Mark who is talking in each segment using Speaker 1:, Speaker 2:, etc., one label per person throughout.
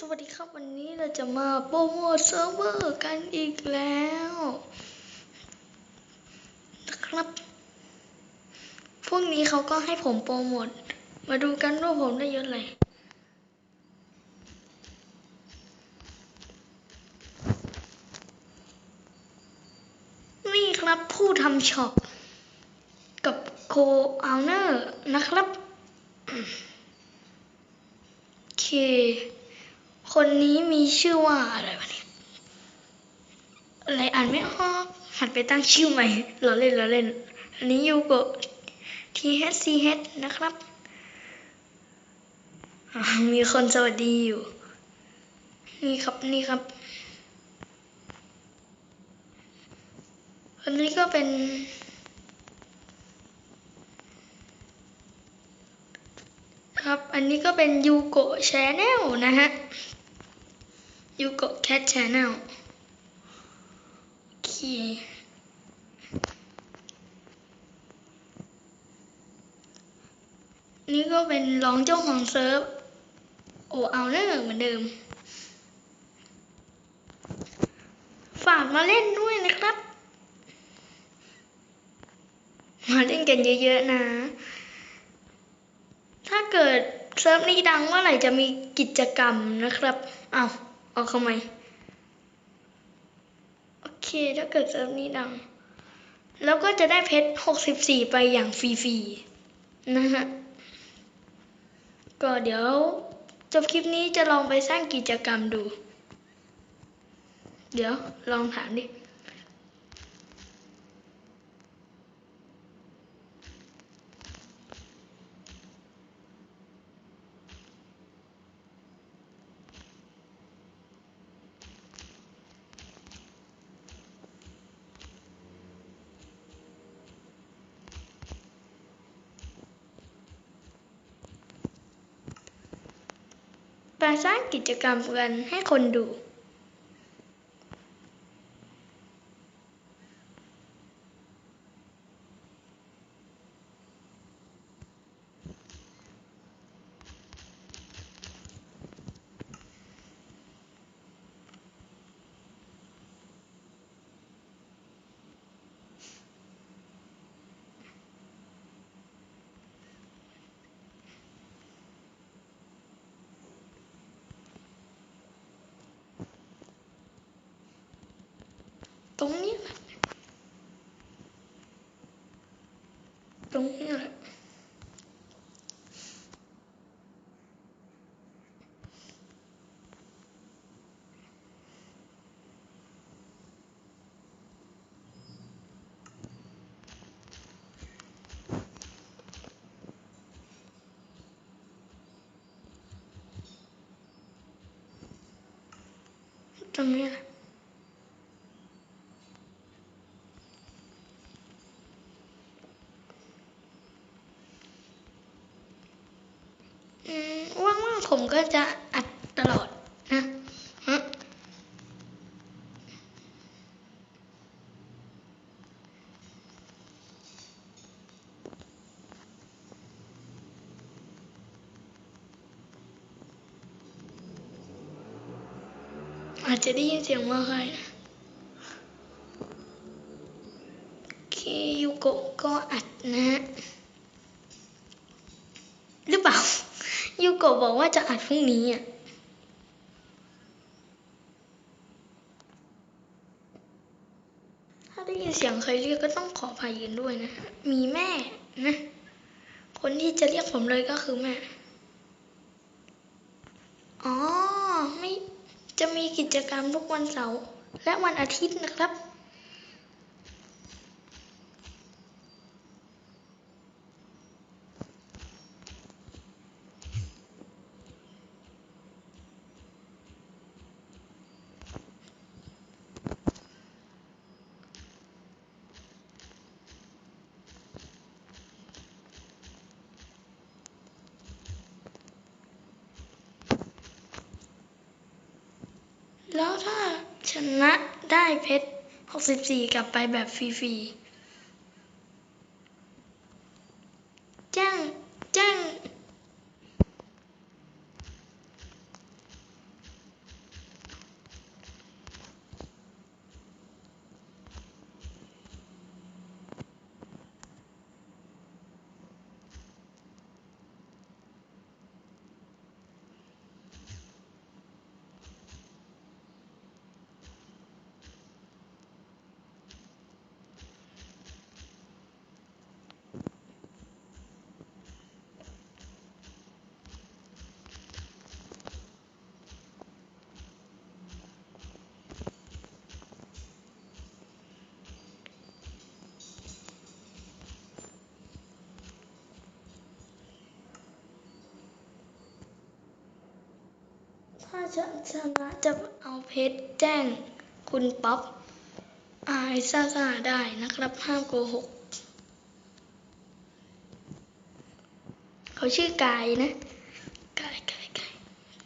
Speaker 1: สวัสดีครับวันนี้เราจะมาโปรโมทเซิร์ฟเวอร์กันอีกแล้วนะครับ พวกนี้เขาก็ให้ผมโปรโมท มาดูกันว่าผมได้ยศอะไรนี่ครับผู้ทำช็อป กับโคอาเนอร์นะครับโอเคนนี้มีชื่อว่าอะไรวะเนี่ยอะไรอ่านไม่ออกหัดไปตั้งชื่อใหม่เราเล่นเราเล่น อันนี้ยูโก THCH นะครับ มีคนสวัสดีอยู่ นี่ครับนี่ครับอันนี้ก็เป็นครับ อันนี้ก็เป็นยูโกะชแนลนะฮะ ยูโกะแคทชแนลโอเคนี่ก็เป็นรองเจ้าของเซิร์ฟ โอเอาเนอร์เหมือนเดิม ฝากมาเล่นด้วยนะครับ มาเล่นกันเยอะๆนะ ถ้าเกิดเซิร์ฟนี้ดังเมื่อไหร่จะมีกิจกรรมนะครับ เอา้า เอาเข้ามโอเค ถ้าเกิดเซิร์ฟนี้ดัง แล้วก็จะได้เพชรหกสิบสี่ไปอย่างฟรีๆ นะฮะ ก็เดี๋ยว จบคลิปนี้จะลองไปสร้างกิจกรรมดู เดี๋ยวลองถามดิ ไปสร้างกิจกรรมกันให้คนดู ตรงนี้แหละตรงนี้แหละตรงนี้แหละ อืมว่างๆผม ก็จะอัดตลอดนะฮะอาจจะได้ยินเสียงว่าใครนะโอเคยูโกะก็อัดนะฮะ หรือเปล่า ยูโกะบอกว่าจะอัดพรุ่งนี้อะถ้าได้ยินเสียงใครเรียกก็ต้องขออภัยกันด้วยนะ มีแม่นะ คนที่จะเรียกผมเลยก็คือแม่ อ๋อ ไม่ จะมีกิจกรรมทุกวันเสาร์และวันอาทิตย์นะครับ แล้วถ้าชนะได้เพชร 64 กลับไปแบบฟรีๆ แจ้ง แจ้ง ถ้าฉันชนะจะเอาเพชรแจ้งคุณป๊อปอายซ่าซ่าได้นะครับห้ามโกหก เขาชื่อกายนะ กายกายกาย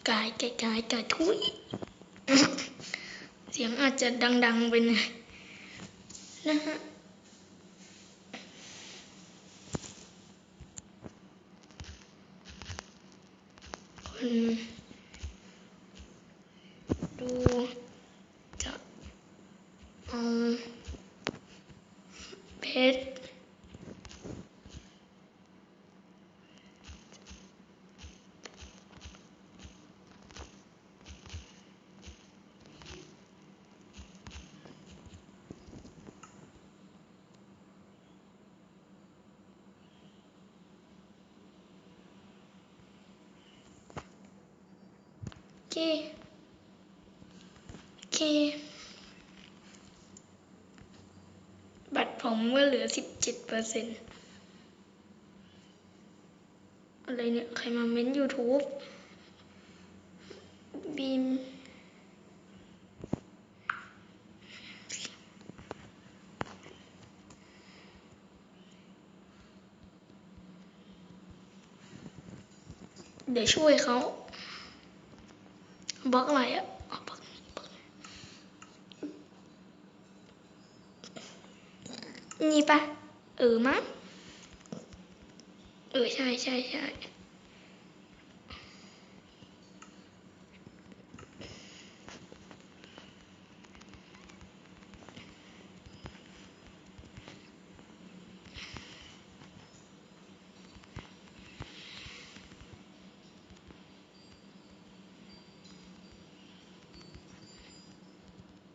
Speaker 1: กายกายกายกายทุยเสียงอาจจะดัง ๆ ไปหน่อยนะฮะคนดูจะเอาเพชรโอ เคโอเค บัตรผมก็เหลือสิบเจ็ดเปอร์เซ็นอะไรเนี่ย ใครมาเม้น YouTube บีมเดี๋ยวช่วยเขา บล็อกอะไรอะนี่ปะเออมั้งเออใช่ใช่ใช่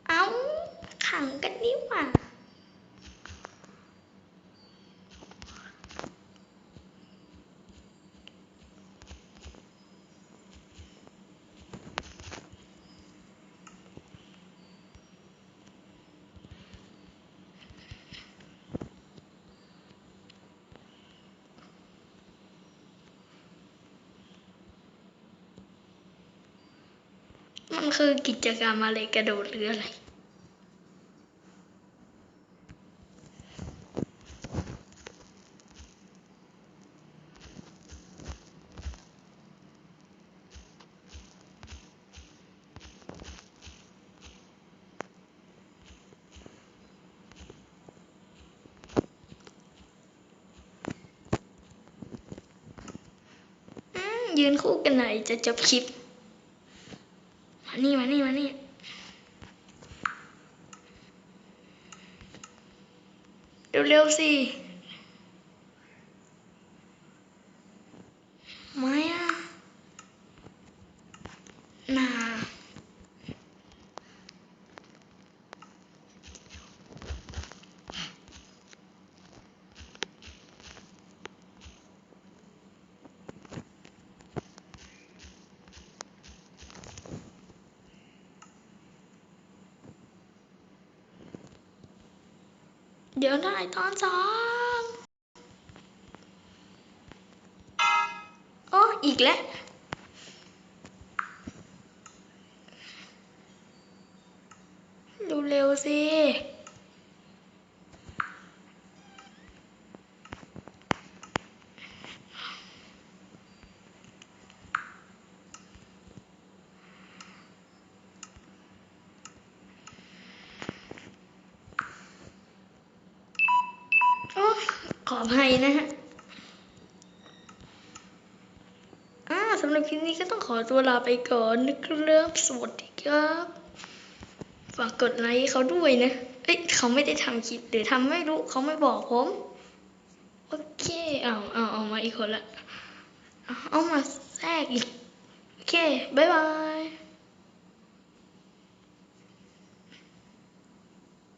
Speaker 1: เอาขั งกันนี่หว่ามันคือกิจกรรมอะไรกระโดดหรืออะไร ยืนคู่กันหน่อยจะจบคลิป มานี่มานี่มานี่เร็วๆสิไม่อะนา เดี๋ยวได้ตอนสองโอ้อีกแล้วเร็วๆสิ โอ้ ขออภัยนะฮะอ่าสำหรับคลิปนี้ก็ต้องขอตัวลาไปก่อนนะครับสวัสดีครับ ฝากกดไลค์เขาด้วยนะ เอ้ยเขาไม่ได้ทำคลิปหรือทำไม่รู้เขาไม่บอกผม โอเค เอาเอาเอามาอีกคนละ เอาเอามาแทรกอีก โอเค บ๊ายบาย